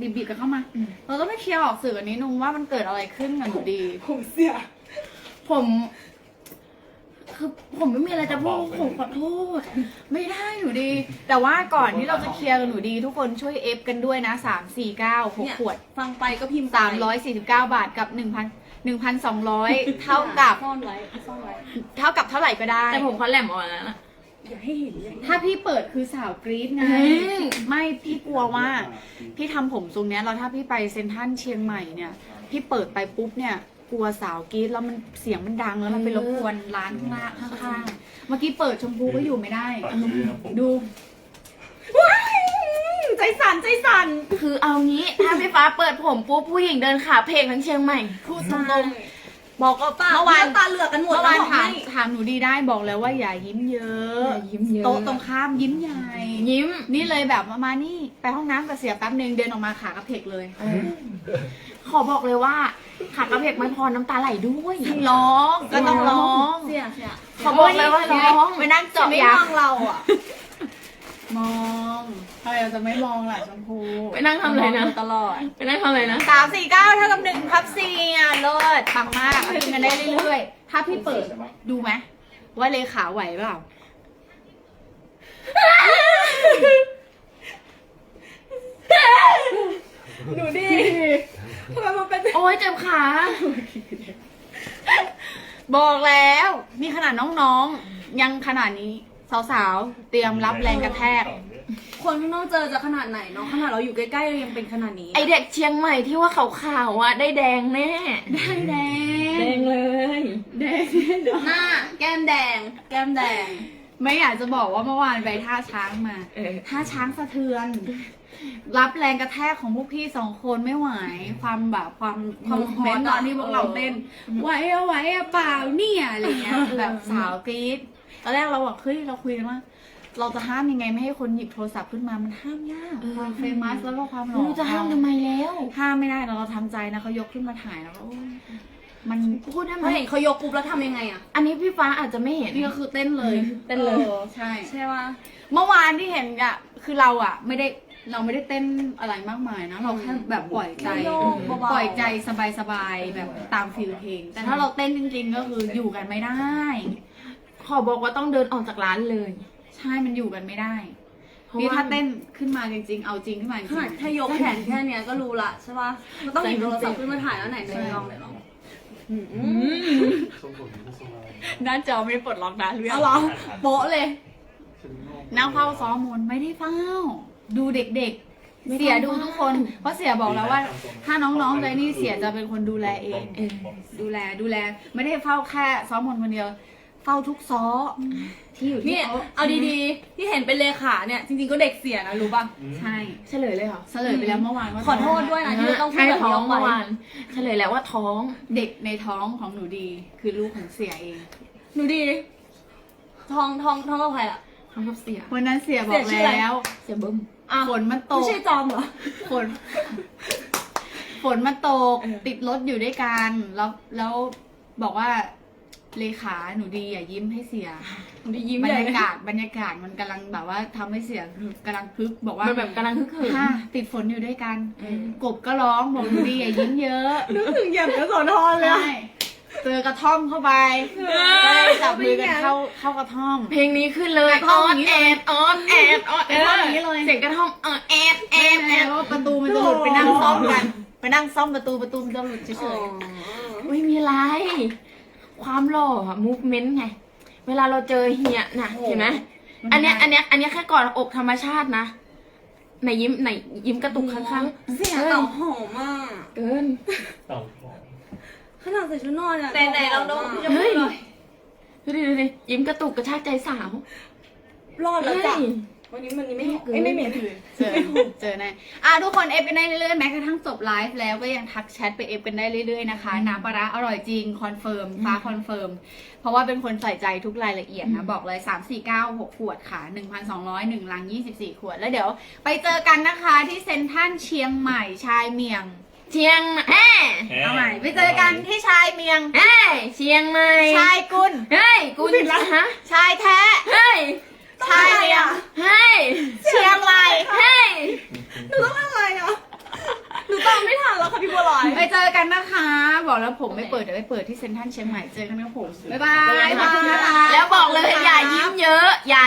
บีบๆกันเข้ามา เราต้องไปเคลียร์ออกสื่อกันนิดนึงว่ามันเกิดอะไรขึ้นกับหนูดี ผมเสีย ผม คือผมไม่มีอะไรจะพูดผมขอโทษ ไม่ได้หนูดี แต่ว่าก่อนที่เราจะเคลียร์กับหนูดี ทุกคนช่วยเอฟกันด้วยนะสามสี่เก้าหกเนี่ยขวดฟังไปก็พิมพ์ไปสามร้อยสี่สิบเก้าบาทกับหนึ่งพันหนึ่งพันสองร้อยเท่ากับซ่อนไว้ซ่อนไว้ เท่ากับเท่าไหร่ก็ได้ แต่ผมเขาแหลมอ่อนแล้วนะ อย่าให้เห็นอย่าให้เห็นถ้าพี่เปิดคือสาวกรี๊ดไงเฮ้ยไม่พี่กลัวว่า พี่ทำผมทรงเนี้ยแล้วถ้าพี่ไปเซนทรันเชียงใหม่เนี่ย พี่เปิดไปปุ๊บเนี่ย กลัวสาวกรี๊ดแล้วมันเสียงมันดังแล้วมันไปรบกวนร้านข้างล่างข้างๆเมื่อกี้เปิดชมพูก็อยู่ไม่ได้ ดูว้ายใจสั่นใจสั่นคือเอางี้ ถ้าพี่ฟ้าเปิดผมปุ๊บผู้หญิงเดินขาเพลงทั้งเชียงใหม่พูดตรงๆ บอกก็ตาเมื่อวานตาเหลือกกันหมดเมื่อวานแล้วถามให้ถามหนูดีได้บอกแล้วว่าอย่ายิ้มเยอะอย่ายิ้มเยอะโต๊ะตรงข้ามยิ้มใหญ่ยิ้ม นี่เลยแบบมามานี่ ไปห้องน้ำกับเสียแป๊บนึงเดินออกมาขากระเพกเลยขอบอกเลยว่าขากระเพกไม่พอน้ำตาไหลด้วยร้องก็ต้องร้องเสียเสียขอบอกเลยว่าร้องไปนั่งเจาะไม่ยามองเราอะมองทำไมเราจะไม่มองล่ะชมพู ไปนั่งทำอะไรนะมงตลอด ไปนั่งทำอะไรนะสามสี่เก้าเท่ากับหนึ่งพับสี่อะเลิศ ปังมากขึ้นกันได้เรื่อยๆ ถ้าพี่เปิดดูไหมว่าเลขาไหวเปล่า หนูดีทำไมมันเป็นโอ้ยเจ็บขา บอกแล้ว นี่ขนาดน้องๆ ยังขนาดนี้ สาวๆ เตรียมรับแรงกระแทก คนข้างนอกเจอจะขนาดไหนเนาะขนาดเราอยู่ใกล้ๆเรายังเป็นขนาดนี้ไอเด็กเชียงใหม่ที่ว่าขาวๆอะได้แดงแน่ ได้แดแดงงเลย แดงหน้า แก้มแดง แก้มแดง ไม่อยากจะบอกว่าเมื่อวานไปท่าช้างมาเออ ท่าช้างสะเทือน รับแรงกระแทกของพวกพี่สองคนไม่ไหว ความแบบความความฮอตเม้นต์ตอนที่อะพวกเราเออเต้นไหวอะไหวอะเปล่าเนี่ยอะไรเงี้ยแบบสาวกรี๊ดตอนแรกเราบอกเฮ้ยเราคุยกันว่า เราจะห้ามยังไงไม่ให้คนหยิบโทรศัพท์ขึ้นมามันห้ามยากเออความเฟมัสแล้วก็ความหไม่ล่อรู้จะห้ามทำไมแล้ว ห้ามไม่ได้เราเราทำใจนะเขายกขึ้นมาถ่ายแล้วก็โอ๊ยมันพูดได้ไหม ไม่เห็นเขายกปุ๊บแล้วทำยังไงอะ อันนี้พี่ฟ้าอาจจะไม่เห็น นี่ก็คือเต้นเลยเต้นเลย ออใช่ ใช่ว่าเมื่อวานที่เห็นอะคือเราอะไม่ได้เราไม่ได้เต้นอะไรมากมายนะ เราแค่แบบปล่อยใจโยกเบาๆ ปล่อยใจสบายๆแบบตามฟิลเพลง แต่ถ้าเราเต้นจริงๆก็คืออยู่กันไม่ได้ ขอบอกว่าต้องเดินออกจากร้านเลย ใช่มันอยู่กันไม่ได้เพราะนี่ว่าถ้าเต้นขึ้นมาจริง ๆ เอาจริงขึ้นมาจริขนาดงแค่ยกแขนแค่เนี้ยก็รู้ละใช่ป่ะมันต้องหยิบโทรศัพท์ขึ้นมาถ่ายแล้วไหนไหนลองไหนลองอืมๆด้านจอไม่ได้ปลดล็อกนะเรื่องเอาเหรอโป๊ะเลยนั่งเฝ้าซ้อมมนไม่ได้เฝ้า ดูเด็กๆ เสียดูทุกคน เพราะเสียบอกแล้วว่า ถ้าน้องๆเลยนี่เสียจะเป็นคนดูแลเองเออดูแลดูแล ไม่ได้เฝ้าแค่ซ้อมมนคนเดียว เฝ้าทุกซ้อที่อยู่ที่นี่โต๊ะเอาดีๆ ที่เห็นเป็นเลขาเนี่ยจริงๆก็เด็กเสียนะรู้ป่ะ ใช่เฉลยเลยเหรอเฉลยไปแล้วเมื่อวานว่าขอโทษด้วยนะที่เราต้องพูดใช่แบบท้นี้อองอกไป เมื่อวานเฉลยแล้วว่าท้องเด็กในท้องของหนูดี คือลูกของเสียเองหนูดีทองทองทองกับใครอะ ท้องกับเสียวันนั้นเสียบอเสีกยชื่ออะไร แล้วเสียเบิ้มอะฝนมันตไม่กใช่จอมเหรอ ฝนฝนมันตก เออ ติดรถอยู่ด้วยกันแล้วแล้วบอกว่า เลขาหนูดีอย่ายิ้มให้เสียหนูดียิ้มบรใหรญ่ยากาศบรรยากาศมันกำลังแบบว่าทำให้เสียคือกำลังพึกบอกว่ามันแบบกำลังฮึกเหิมค่ะติดฝนอยู่ด้วยกันเออกบก็ร้องบอกหนูดีอย่ายิ้มเยอะนึกถึงอย่างกระสอนทอนเลย ใช่เจอกระท่อมเข้าไปก็เลยจับมือกันเข้าเข้ากระท่อม เพลงนี้ขึ้นเลยกระท่ออมออย่างนนี้แอเลยดออนแอดออนกระท่อมอย่างนี้เลย เสียงกระท่อมออนแอดแอแอดบแอแอบดว่าประตูมันจะหลุดไปนั่งซ้อมกัน ไปนั่งซ่อมประตูประตูมันจะหลุดเฉยไม่มีไร ความหล่อมูฟเมนต์ไง เวลาเราเจอเฮียน่ะเห็นไหมอันเนี้ยอันเนี้ยอันเนี้ยแค่ก่อนอกธรรมชาตินะไหนยิ้มไหนยิ้มกระตุกครั้งๆเสียกินเต่าหอมอะเกินเต่าหอมขนาดใส่ชุดนอนอะไหนๆลองดูเฮ้ยดูดิดูดิยิ้มกระตุกกระชากใจสาว รอดแล้วจ้ะเฮ้ย วันนี้มันนี้ไม่ไม่เกินเอ้ยไม่เหม็นๆเจอเจอแน่อะทุกคนเอฟกันได้เรื่อยๆแม้กระทั่งจบไลฟ์แล้วก็ยังทักแชทไปเอฟกันได้เรื่อยๆนะคะน้ำปลาร้าอร่อยจริงคอนเฟิร์มฟ้าคอนเฟิร์มเพราะว่าเป็นคนใส่ใจทุกรายละเอียดนะบอกเลย 3 4 9 6 ขวดค่ะ 1,200 1ลัง 24 ขวด แล้วเดี๋ยวไปเจอกันนะคะที่เซ็นทรัลเชียงใหม่ชายเมียงเชียงแอ่เอาใหม่ไปเจอกันที่ชายเมียงเอ้ยเชียงใหม่ชายกุลเฮ้ยกูผิดละฮะชายแท้เฮ้ย ไทยอะเฮ้ยเชียงรายเฮ้ยหนูต้องทำอะไรอะหนูตามไม่ทันแล้วค่ะพี่บัวลอย ไปเจอกันนะคะ บอกแล้วผมไม่เปิดเดี๋ยวไปเปิดที่เซ็นทรัลเชียงใหม่เจอกันนะผมบ๊ายบายแล้วบอกเลยอย่ายิ้มเยอะอย่า